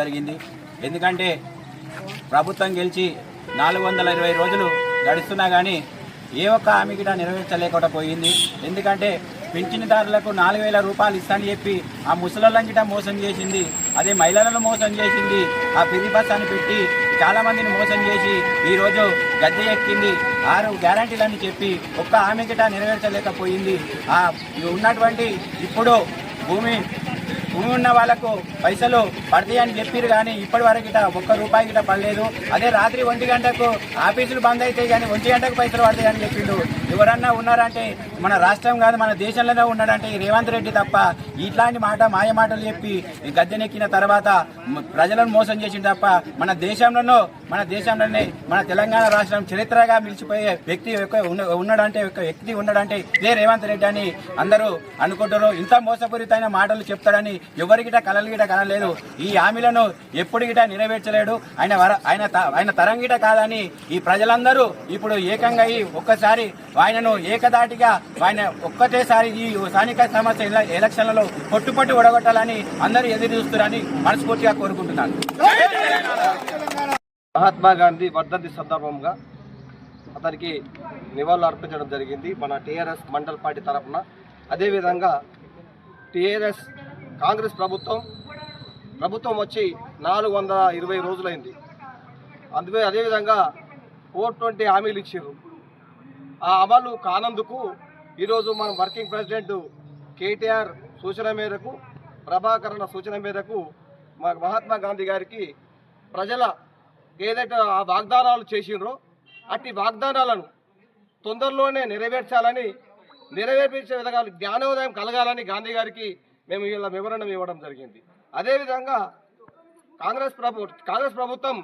జరిగింది. ఎందుకంటే ప్రభుత్వం గెలిచి నాలుగు వందల ఇరవై రోజులు గడుస్తున్నా కానీ ఏ ఒక్క హామీ కూడా నెరవేర్చలేకుండా పోయింది ఎందుకంటే పింఛన్దారులకు నాలుగు వేల రూపాయలు ఇస్తానని చెప్పి ఆ ముసలోళ్ళని గిట మోసం చేసింది. అదే మహిళలను మోసం చేసింది. ఆ పిరి బస్ అని పెట్టి చాలామందిని మోసం చేసి ఈరోజు గద్దె ఎక్కింది. ఆరు గ్యారంటీలని చెప్పి ఒక్క హామీ గిట నెరవేర్చలేకపోయింది. ఆ ఉన్నటువంటి ఇప్పుడు భూమి భూమి ఉన్న వాళ్ళకు పైసలు పడతాయని చెప్పారు కానీ ఇప్పటి వరకు గిట ఒక్క రూపాయి గిట పడలేదు. అదే రాత్రి ఒంటి గంటకు ఆఫీసులు బంద్ అవుతాయి కానీ ఒంటి గంటకు పైసలు పడతాయి అని చెప్పిండు. ఎవరన్నా ఉన్నారంటే మన రాష్ట్రం కాదు మన దేశంలోనే ఉన్నాడంటే రేవంత్ రెడ్డి తప్ప ఇట్లాంటి మాట మాయ మాటలు చెప్పి గద్దెనెక్కిన తర్వాత ప్రజలను మోసం చేసిండు తప్ప మన దేశంలోనూ మన దేశంలోనే మన తెలంగాణ రాష్ట్రం చరిత్రగా మిలిచిపోయే వ్యక్తి ఉన్నాడంటే ఒక వ్యక్తి ఉన్నాడంటే ఇదే రేవంత్ రెడ్డి అని అందరూ అనుకుంటారు ఇంత మోసపూరితమైన మాటలు చెప్తాడని ఎవరికిట కలలు కనలేదు ఈ హామీలను ఎప్పుడు గిట నెరవేర్చలేడు. ఆయన వర- ఆయన త- ఆయన తరం గిట కాదని ఈ ప్రజలందరూ ఇప్పుడు ఏకంగా అయి ఒక్కసారి ఆయనను ఏకదాటిగా ఆయన ఒక్కటేసారి ఈ స్థానిక సమస్య ఎలక్షన్లలో పొట్టుపట్టు ఒడగొట్టాలని అందరూ ఎదురు చూస్తున్నారని మనస్ఫూర్తిగా కోరుకుంటున్నాను. మహాత్మా గాంధీ వర్ధంతి సందర్భంగా అతనికి నివాళులు అర్పించడం జరిగింది. మన టీఆర్ఎస్ మండల్ పార్టీ తరఫున. అదేవిధంగా టీఆర్ఎస్ కాంగ్రెస్ ప్రభుత్వం ప్రభుత్వం వచ్చి నాలుగు వందల ఇరవై రోజులైంది. అందుకే అదేవిధంగా ఫోర్ ట్వంటీ హామీలు ఇచ్చారు. ఆ అమలు కానందుకు ఈరోజు మనం వర్కింగ్ ప్రెసిడెంట్ కేటీఆర్ సూచన మేరకు ప్రభాకరణ సూచన మేరకు మా మహాత్మా గాంధీ గారికి ప్రజల ఏదైతే ఆ వాగ్దానాలు చేసిండ్రో అట్టి వాగ్దానాలను తొందరలోనే నెరవేర్చాలని నెరవేర్చే విధంగా జ్ఞానోదయం కలగాలని గాంధీ గారికి మేము ఇలా వివరణ ఇవ్వడం జరిగింది. అదేవిధంగా కాంగ్రెస్ ప్రభు కాంగ్రెస్ ప్రభుత్వం